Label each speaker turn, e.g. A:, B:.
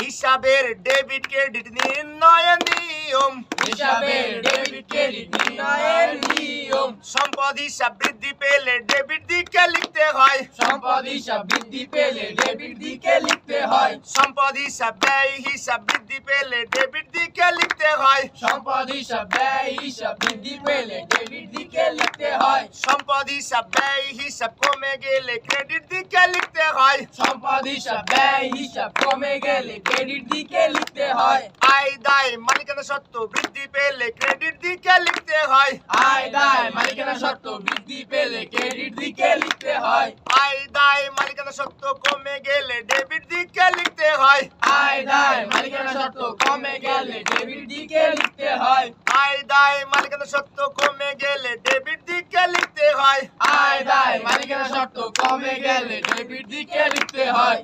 A: হিসাবের debit credit নির্ণয়ের নিয়ম
B: হিসাবের ডেবিট ক্রেডিট নির্ণয়ের নিয়ম
A: সম্পদ হিসাব বৃদ্ধি পেলে ডেবিট দিকে লিখতে হয়
B: সম্পদ হিসাব বৃদ্ধি পেলে ডেবিট দিকে লিখতে হয়
A: সম্পদ হিসাব ব্যয় হিসাব বৃদ্ধি পেলে ডেবিট দিকে লিখতে হয়
B: সম্পদ হিসাব ব্যয় হিসাব বৃদ্ধি পেলে ডেবিট দিকে লিখতে হয়
A: সম্পদ হিসাব ব্যয় হিসাব কমে গেলে ক্রেডিট দিকে লিখতে হয়।
B: সম্পদ হিসাব ব্যয় হিসাব কমে গেলে ক্রেডিট দিকে লিখতে হয়।
A: আয় দায় মালিকানা সত্ত্ব বৃদ্ধি পেলে ক্রেডিট দিকে লিখতে হয়।
B: আয় দায় মালিকানা সত্ত্ব বৃদ্ধি পেলে ক্রেডিট দিকে লিখতে হয়।
A: আয় দায় মালিকানা সত্ত্ব কমে গেলে ডেবিট দিকে লিখতে হয়।
B: আয় দায় মালিকানা সত্ত্ব কমে গেলে ডেবিট দিকে লিখতে হয়।
A: আয় দায় মালিকানা সত্ত্ব কমে গেলে ডেবিট দিকে
B: আয় মালিকানা সত্ত্ব কমে গেলে ডেবিট দিকে লিখতে হয়।